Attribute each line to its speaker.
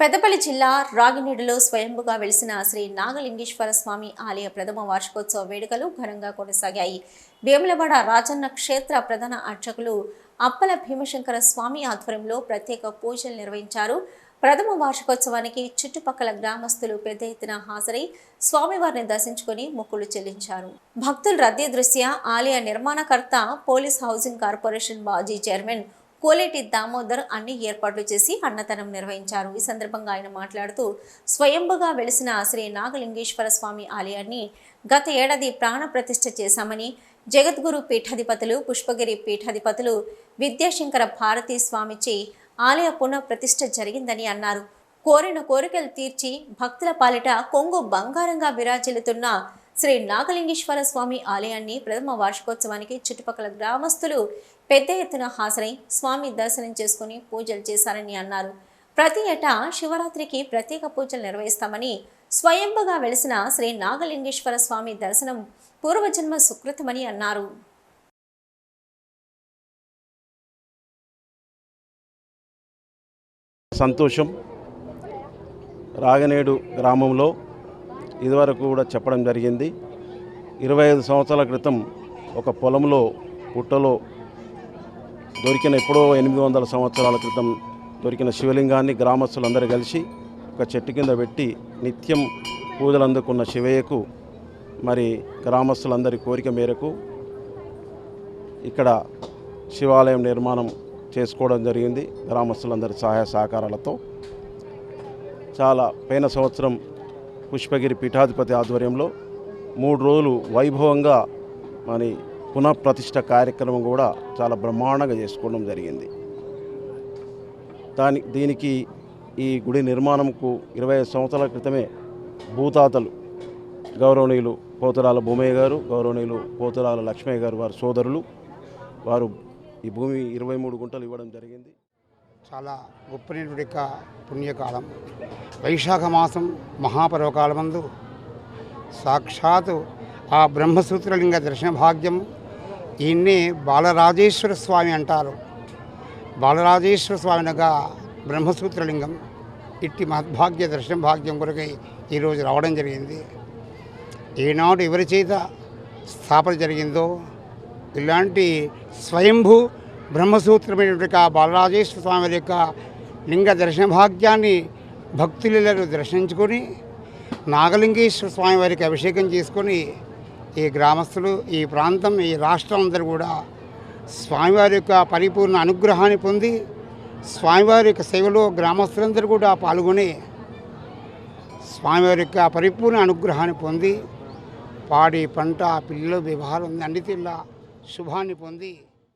Speaker 1: పెద్దపల్లి జిల్లా రాగినీడులో స్వయంభుగా వెలిసిన శ్రీ నాగలింగేశ్వర స్వామి ఆలయ ప్రథమ వార్షికోత్సవ వేడుకలు ఘనంగా కొనసాగాయి. వేములవాడ రాజన్న క్షేత్ర ప్రధాన అర్చకులు అప్పల భీమశంకర స్వామి ఆధ్వర్యంలో ప్రత్యేక పూజలు నిర్వహించారు. ప్రథమ వార్షికోత్సవానికి చుట్టుపక్కల గ్రామస్తులు పెద్ద ఎత్తున హాజరై స్వామివారిని దర్శించుకుని మొక్కులు చెల్లించారు. భక్తుల రద్దీ దృష్ట్యా ఆలయ నిర్మాణకర్త పోలీస్ హౌసింగ్ కార్పొరేషన్ మాజీ చైర్మన్ కోలేటి దామోదర్ అన్ని ఏర్పాట్లు చేసి అన్నదానం నిర్వహించారు. ఈ సందర్భంగా ఆయన మాట్లాడుతూ స్వయంభుగా వెలిసిన శ్రీ నాగలింగేశ్వర స్వామి ఆలయాన్ని గత ఏడాది ప్రాణ ప్రతిష్ఠ చేశామని జగద్గురు పీఠాధిపతులు పుష్పగిరి పీఠాధిపతులు విద్యాశంకర భారతీ స్వామిచే ఆలయ పునః ప్రతిష్ఠ జరిగిందని అన్నారు. కోరిన కోరికలు తీర్చి భక్తుల పాలిట కొంగు బంగారంగా విరాజిల్లుతున్న శ్రీ నాగలింగేశ్వర స్వామి ఆలయాన్ని ప్రథమ వార్షికోత్సవానికి చుట్టుపక్కల గ్రామస్తులు పెద్ద ఎత్తున హాజరై స్వామి దర్శనం చేసుకుని పూజలు చేశారని అన్నారు. ప్రతి ఏటా శివరాత్రికి ప్రత్యేక పూజలు నిర్వహిస్తామని స్వయంభుగా వెలిసిన శ్రీ నాగలింగేశ్వర స్వామి దర్శనం పూర్వజన్మ సుకృతమని అన్నారు.
Speaker 2: సంతోషం. రాగనేడు గ్రామంలో ఇదివరకు కూడా చెప్పడం జరిగింది. ఇరవై ఐదు సంవత్సరాల క్రితం ఒక పొలంలో పుట్టలో దొరికిన ఎప్పుడో ఎనిమిది వందల సంవత్సరాల క్రితం దొరికిన శివలింగాన్ని గ్రామస్తులందరూ కలిసి ఒక చెట్టు కింద పెట్టి నిత్యం పూజలు అందుకున్న శివయ్యకు మరి గ్రామస్తులందరి కోరిక మేరకు ఇక్కడ శివాలయం నిర్మాణం చేసుకోవడం జరిగింది. గ్రామస్తులందరి సహాయ సహకారాలతో. చాలా పైన సంవత్సరం పుష్పగిరి పీఠాధిపతి ఆధ్వర్యంలో మూడు రోజులు వైభవంగా మరి పునఃప్రతిష్ట కార్యక్రమం కూడా చాలా బ్రహ్మాండంగా చేసుకోవడం జరిగింది. దాని దీనికి ఈ గుడి నిర్మాణంకు ఇరవై ఐదు సంవత్సరాల క్రితమే భూతాతలు గౌరవనీయులు పోతురాల భూమయ్య గారు గౌరవనీయులు పోతురాల లక్ష్మయ్య గారు వారి సోదరులు వారు ఈ భూమి ఇరవై మూడు గుంటలు ఇవ్వడం జరిగింది.
Speaker 3: చాలా గొప్పనటువంటి యొక్క పుణ్యకాలం. వైశాఖ మాసం మహాపర్వకాలమందు సాక్షాత్ ఆ బ్రహ్మసూత్రలింగ దర్శన భాగ్యం ఈయన్నే బాలరాజేశ్వర స్వామి అంటారు. బాలరాజేశ్వర స్వామినగా బ్రహ్మసూత్రలింగం. ఇట్టి మహద్భాగ్య దర్శన భాగ్యం కొరకై ఈరోజు రావడం జరిగింది. ఏనాడు ఎవరి చేత స్థాపన జరిగిందో ఇలాంటి స్వయంభూ బ్రహ్మసూత్రమైనటువంటి ఆ బాలరాజేశ్వర స్వామి యొక్క లింగ దర్శన భాగ్యాన్ని భక్తులలో దర్శించుకొని నాగలింగేశ్వర స్వామి వారికి అభిషేకం చేసుకొని ఈ గ్రామస్తులు ఈ ప్రాంతం ఈ రాష్ట్రం అందరూ కూడా స్వామివారి యొక్క పరిపూర్ణ అనుగ్రహాన్ని పొంది స్వామివారి యొక్క సేవలో గ్రామస్తులందరూ కూడా పాల్గొని స్వామివారి యొక్క పరిపూర్ణ అనుగ్రహాన్ని పొంది పాడి పంట పిల్లలు వివాహాలు అన్నిటిలా శుభాన్ని పొంది